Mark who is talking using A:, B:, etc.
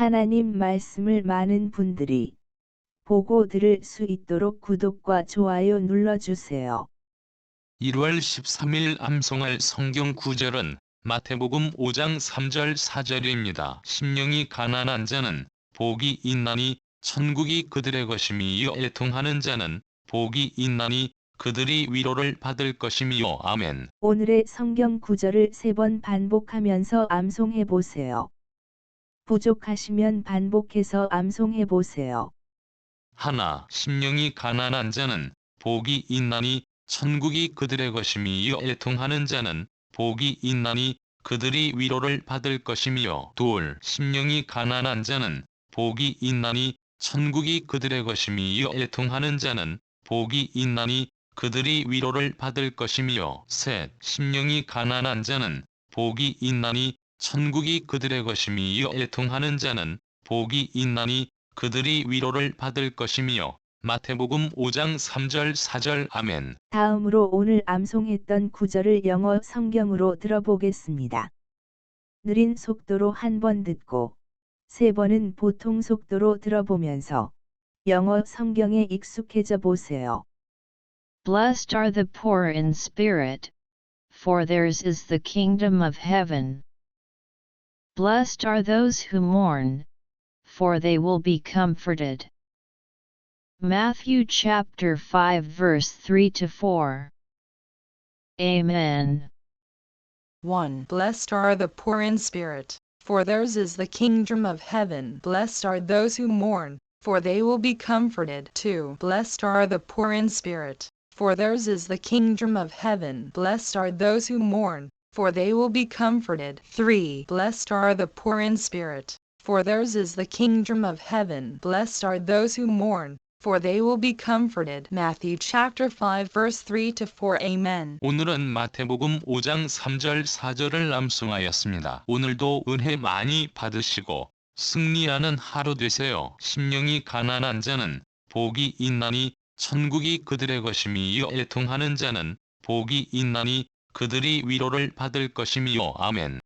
A: 하나님 말씀을 많은 분들이 보고 들을 수 있도록 구독과 좋아요 눌러주세요.
B: 1월 13일 암송할 성경 구절은 마태복음 5장 3절 4절입니다. 심령이 가난한 자는 복이 있나니 천국이 그들의 것임이요 애통하는 자는 복이 있나니 그들이 위로를 받을 것임이요 아멘.
A: 오늘의 성경 구절을 세 번 반복하면서 암송해 보세요. 부족하시면 반복해서 암송해 보세요.
B: 하나 심령이 가난한 자는 복이 있나니 천국이 그들의 것임이요. 애통하는 자는 복이 있나니 그들이 위로를 받을 것임이요. 둘 심령이 가난한 자는 복이 있나니 천국이 그들의 것임이요. 애통하는 자는 복이 있나니 그들이 위로를 받을 것임이요. 셋 심령이 가난한 자는 복이 있나니 천국이 그들의 것임이요 애통하는 자는 복이 있나니 그들이 위로를 받을 것임이요 마태복음 5장 3절 4절 아멘.
A: 다음으로 오늘 암송했던 구절을 영어 성경으로 들어보겠습니다. 느린 속도로 한 번 듣고 세 번은 보통 속도로 들어보면서 영어 성경에 익숙해져 보세요.
C: Blessed are the poor in spirit, for theirs is the kingdom of heaven. Blessed are those who mourn, for they will be comforted. Matthew chapter 5 verse 3 to 4. Amen.
D: 1. Blessed are the poor in spirit, for theirs is the kingdom of heaven. Blessed are those who mourn, for they will be comforted. 2. Blessed are the poor in spirit, for theirs is the kingdom of heaven. Blessed are those who mourn, for they will be comforted. 3. Blessed are the poor in spirit, for theirs is the kingdom of heaven. Blessed are those who mourn, for they will be comforted. Matthew chapter 5 verse 3 to 4. Amen.
B: 오늘은 마태복음 5장 3절 4절을 암송하였습니다. 오늘도 은혜 많이 받으시고 승리하는 하루 되세요. 심령이 가난한 자는 복이 있나니 천국이 그들의 것임이요 애통하는 자는 복이 있나니 그들이 위로를 받을 것임이요 아멘.